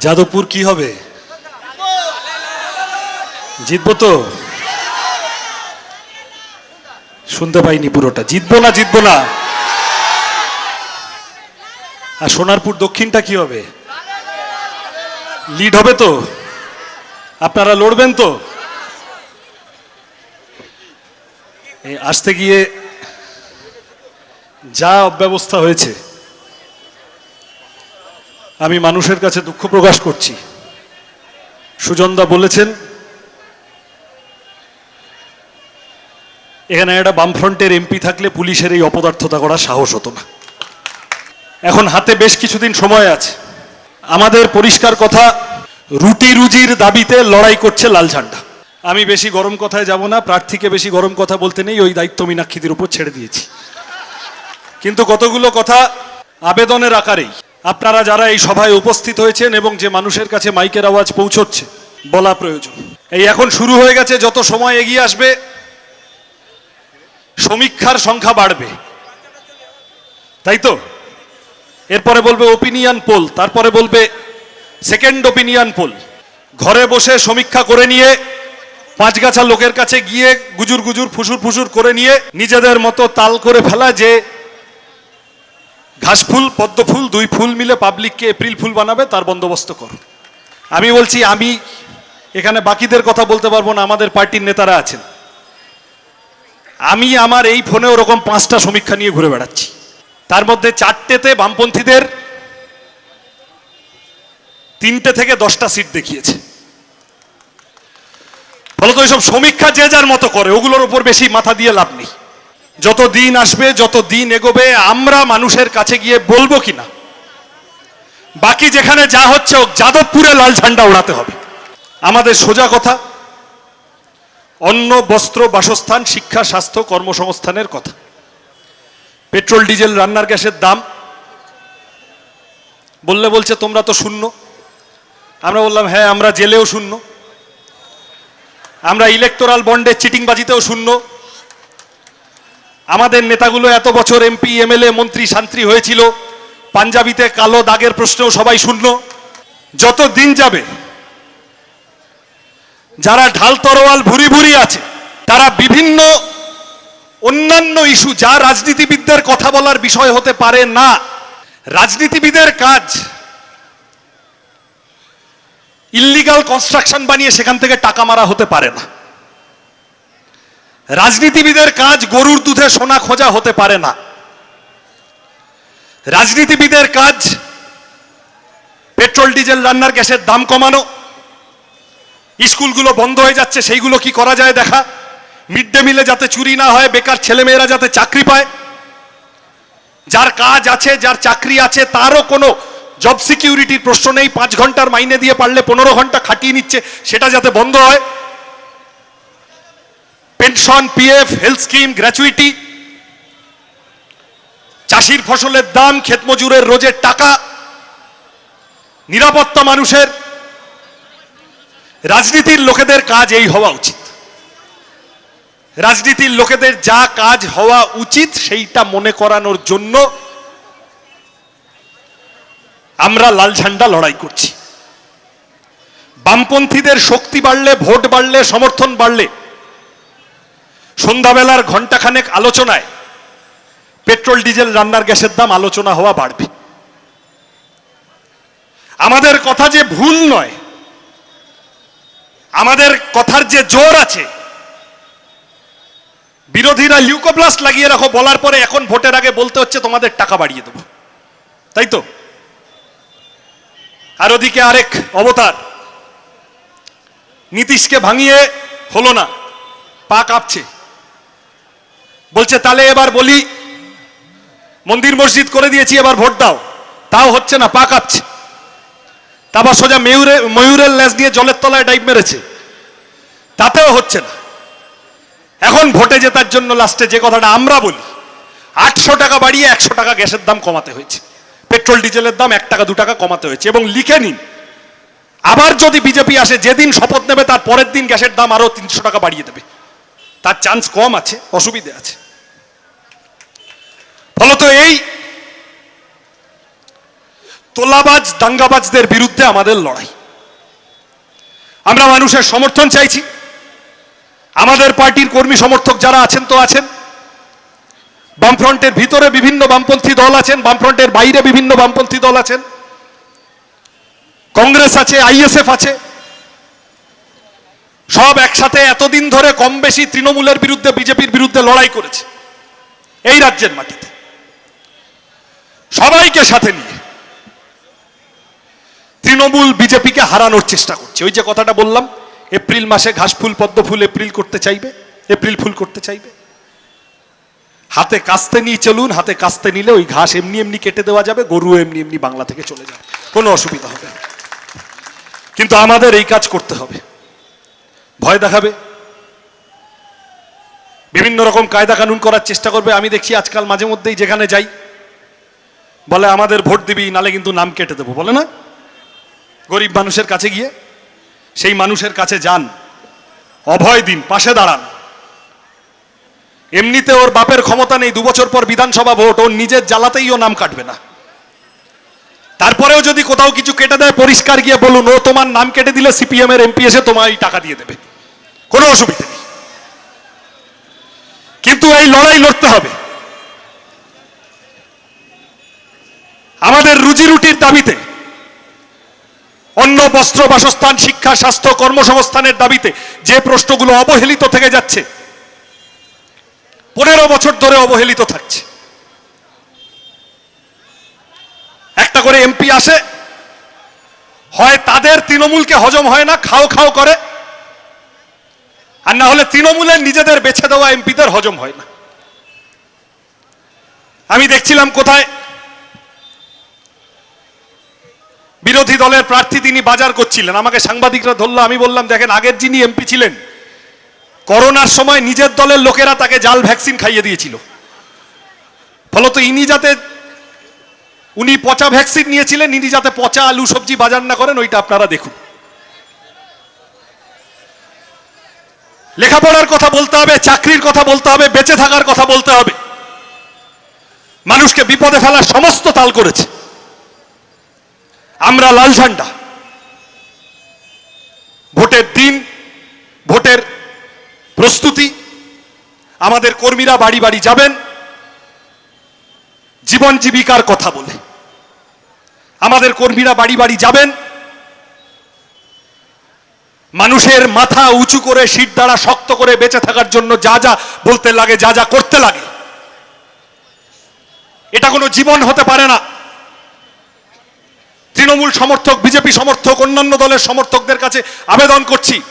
যাদবপুর কি হবে? জিতবো তো? শুনতে পাইনি পুরোটা। জিতবো না জিতবো না? আর সোনারপুর দক্ষিণটা কি হবে? লিড হবে তো? আপনারা লড়বেন তো? আসতে গিয়ে যা অব্যবস্থা হয়েছে আমি মানুষের কাছে দুঃখ প্রকাশ করছি। সুজনদা বলেছেন, এখানে একটা বামফ্রন্টের এমপি থাকলে পুলিশের এই অপদার্থতা করার সাহস হতো না। এখন হাতে বেশ কিছুদিন সময় আছে। আমাদের পরিষ্কার কথা, রুটি রুজির দাবিতে লড়াই করছে লাল ঝান্ডা। আমি বেশি গরম কথায় যাব না, প্রার্থীকে বেশি গরম কথা বলতে নেই, ওই দায়িত্ব মীনাক্ষীদের উপর ছেড়ে দিয়েছি। কিন্তু কতগুলো কথা আবেদনের আকারেই। আপনারা যারা এই সভায় উপস্থিত হয়েছেন এবং যে মানুষের কাছে মাইকের আওয়াজ পৌঁছচ্ছে, বলা প্রয়োজন। এই এখন শুরু হয়ে গেছে, যত সময় এগিয়ে আসবে, সমীক্ষার সংখ্যা বাড়বে। তাই তো? এরপরে বলবে ওপিনিয়ন পোল তারপরে বলবে সেকেন্ড ওপিনিয়ন পোল ঘরে বসে সমীক্ষা করে নিয়ে পাঁচগাছা লোকের কাছে গিয়ে গুজুর গুজুর ফুসুর ফুসুর করে নিয়ে, নিজেদের মতো তাল করে ফেলা যে ঘাসফুল পদ্ম ফুল দুই ফুল মিলে পাবলিককে এপ্রিল ফুল বানাবে, তার বন্দোবস্ত করো। আমি বলছি, আমি এখানে বাকিদের কথা বলতে পারব না, আমাদের পার্টির নেতারা আছেন। আমি আমার এই ফোনে ওরকম পাঁচটা সমীক্ষা নিয়ে ঘুরে বেড়াচ্ছি। তার মধ্যে চারটেতে বামপন্থীদের তিনটে থেকে দশটা সিট দেখিয়েছে। ফলত ওইসব সমীক্ষা যে যার মতো করে, ওগুলোর উপর বেশি মাথা দিয়ে লাভ নেই। যত দিন আসবে, যত দিন এগোবে, আমরা মানুষের কাছে গিয়ে বলব কিনা? বাকি যেখানে যা হচ্ছে হোক, যাদবপুরে লাল ঝান্ডা ওড়াতে হবে। আমাদের সোজা কথা, অন্ন, বস্ত্র, বাসস্থান, শিক্ষা, স্বাস্থ্য, কর্মসংস্থানের কথা। পেট্রোল, ডিজেল, রান্নার গ্যাসের দাম। বললে বলছে, তোমরা তো শূন্য। আমরা বললাম হ্যাঁ আমরা জেলেও শূন্য। আমরা ইলেকটোরাল বন্ডে চিটিংবাজিতেও শূন্য। আমাদের নেতাগুলো এত বছর এমপি, এমএলএ, মন্ত্রী, শান্ত্রী হয়েছিল, পাঞ্জাবিতে কালো দাগের প্রশ্নেও সবাই শূন্য যত দিন যাবে, যারা ঢাল তরোয়াল ভুরি ভুরি আছে, তারা বিভিন্ন অন্যান্য ইস্যু, যা রাজনীতিবিদদের কথা বলার বিষয় হতে পারে না, রাজনীতিবিদের কাজ ইল্লিগাল কনস্ট্রাকশন বানিয়ে সেখান থেকে টাকা মারা হতে পারে না। রাজনীতিবিদের কাজ গরুর দুধে সোনা খোঁজা হতে পারে না। রাজনীতিবিদের কাজ পেট্রোল, ডিজেল, রান্নার গ্যাসের দাম কমানো। স্কুলগুলো বন্ধ হয়ে যাচ্ছে, সেইগুলো কি করা যায় দেখা। মিড ডে মিলে যাতে চুরি না হয়, বেকার ছেলেমেয়েরা যাতে চাকরি পায়। যার কাজ আছে, যার চাকরি আছে, তারও কোনো জব সিকিউরিটির প্রশ্ন নেই। পাঁচ ঘণ্টার মাইনে দিয়ে পারলে পনেরো ঘণ্টা খাটিয়ে নিচ্ছে, সেটা যাতে বন্ধ হয়। Pension, PF, health scheme, gratuity, চাষির ফসলের দাম, ক্ষেত মজুরের রোজের টাকা, নিরাপত্তা মানুষের, রাজনীতির লোকেদের কাজ এই হওয়া উচিত। রাজনীতির লোকেদের যা কাজ হওয়া উচিত, সেইটা মনে করানোর জন্য আমরা লাল ঝান্ডা লড়াই করছি। বামপন্থীদের শক্তি বাড়লে, ভোট বাড়লে, সমর্থন বাড়লে সন্ধ্যাবেলার ঘন্টাখানেক আলোচনায় পেট্রোল, ডিজেল, রান্নার গ্যাসের দাম আলোচনা হওয়া বাড়বে। আমাদের কথা যে ভুল নয়, আমাদের কথার যে জোর আছে, বিরোধীরা লিউকোপ্লাস্ট লাগিয়ে রাখো, বলার পরে এখন ভোটের আগে বলতে হচ্ছে তোমাদের টাকা বাড়িয়ে দেবো। তাই তো? আর ওদিকে আরেক অবতার, নীতিশকে ভাঙিয়ে হলো না, পা কাঁপছে। বলছে তাহলে এবার বলি, মন্দির মসজিদ করে দিয়েছি, এবার ভোট দাও। তাও হচ্ছে না পাকাচ্ছে তারপর সোজা ময়ূরে, ময়ূরের ল্যাস দিয়ে জলের তলায় ডাইভ মেরেছে। তাতেও হচ্ছে না। এখন ভোটে জেতার জন্য লাস্টে যে কথাটা আমরা বলি, আটশো টাকা বাড়িয়ে একশো টাকা গ্যাসের দাম কমাতে হয়েছে। পেট্রোল, ডিজেলের দাম এক টাকা, দু টাকা কমাতে হয়েছে। এবং লিখে নিন, আবার যদি বিজেপি আসে, যেদিন শপথ নেবে, তার পরের দিন গ্যাসের দাম আরও তিনশো টাকা বাড়িয়ে দেবে। তার চান্স কম আছে, অসুবিধে আছে। ফলত এই তোলাবাজ, দাঙ্গাবাজদের বিরুদ্ধে আমাদের লড়াই। আমরা মানুষের সমর্থন চাইছি। আমাদের পার্টির কর্মী সমর্থক যারা আছেন, তো আছেন। বামফ্রন্টের ভিতরে বিভিন্ন বামপন্থী দল আছেন, বামফ্রন্টের বাইরে বিভিন্ন বামপন্থী দল আছেন। কংগ্রেস আছে, আইএসএফ আছে। সব একসাথে এতদিন ধরে কম বেশি তৃণমূলের বিরুদ্ধে, বিজেপির বিরুদ্ধে লড়াই করেছে। এই রাজ্যের মাটিতে। সবাইকে সাথে নিয়ে তৃণমূল বিজেপিকে হারানোর চেষ্টা করছে। ওই যে কথাটা বললাম, এপ্রিল মাসে ঘাস ফুল, পদ্ম ফুল এপ্রিল করতে চাইবে? এপ্রিল ফুল করতে চাইবে? হাতে কাস্তে নিয়ে চলুন, হাতে কাস্তে নিলে ওই ঘাস এমনি এমনি কেটে দেওয়া যাবে, গরু এমনি এমনি বাংলা থেকে চলে যাবে। কোনো অসুবিধা হবে কিন্তু আমাদের এই কাজ করতে হবে। ভয় দেখাবে। বিভিন্ন রকম কায়দা কানুন করার চেষ্টা করবে। আমি দেখছি আজকাল মাঝে মধ্যেই যেখানে যাই, বলে আমাদের ভোট দিবি, নালে কিন্তু নাম কেটে দেবো, বলে না? গরিব মানুষের কাছে গিয়ে, সেই মানুষের কাছে যান, অভয় দিন, পাশে দাঁড়ান। এমনিতে ওর বাপের ক্ষমতা নেই, দু বছর পর বিধানসভা ভোট, ওর নিজের জ্বালাতেই ও নাম কাটবে না। তারপরেও যদি কোথাও কিছু কেটে দেয়, পরিষ্কার গিয়ে বলুন, ও তোমার নাম কেটে দিলে সিপিএম এর এমপি এসে তোমায় টাকা দিয়ে দেবে। কোনো অসুবিধা নেই। কিন্তু এই লড়াই লড়তে হবে। আমাদের রুজি রুটির দাবিতে, অন্ন, বস্ত্র, বাসস্থান, শিক্ষা, স্বাস্থ্য, কর্মসংস্থানের দাবিতে যে প্রশ্নগুলো অবহেলিত থেকে যাচ্ছে, পনেরো বছর ধরে অবহেলিত থাকছে। একটা করে এমপি আসে, হয় তাদের তৃণমূলকে হজম হয় না, খাও খাও করে আর না হলে তৃণমূলের নিজেদের বেছে দেওয়া এমপিদের হজম হয় না। আমি দেখছিলাম কোথায়? বিরোধী দলের প্রার্থী তিনি বাজার করছিলেন। আমাকে সাংবাদিকরা ধরলো, আমি বললাম, দেখেন, আগের যিনি এমপি ছিলেন, করোনার সময় নিজের দলের লোকেরা তাকে জাল ভ্যাকসিন খাইয়ে দিয়েছিল। ফলত ইনি যাতে, উনি পচা ভ্যাকসিন নিয়েছিলেন, ইনি যাতে পচা আলু সবজি বাজার না করেন, ওইটা আপনারা দেখুন। লেখাপড়ার কথা বলতে হবে, চাকরির কথা বলতে হবে, বেঁচে থাকার কথা বলতে হবে। মানুষকে বিপদে ফেলার সমস্ত তাল করেছে। আমরা লাল ঝান্ডা। ভোটের দিন, ভোটের প্রস্তুতি। আমাদের কর্মীরা বাড়ি বাড়ি যাবেন। জীবন জীবিকার কথা বলে। আমাদের কর্মীরা বাড়ি বাড়ি যাবেন। মানুষের মাথা উঁচু করে শীত দ্বারা শক্ত করে বেঁচে থাকার জন্য যা যা বলতে লাগে, যা যা করতে লাগে। এটা কোনো জীবন হতে পারে না। তৃণমূল সমর্থক, বিজেপি সমর্থক, অন্যান্য দলের সমর্থকদের কাছে আবেদন করছি।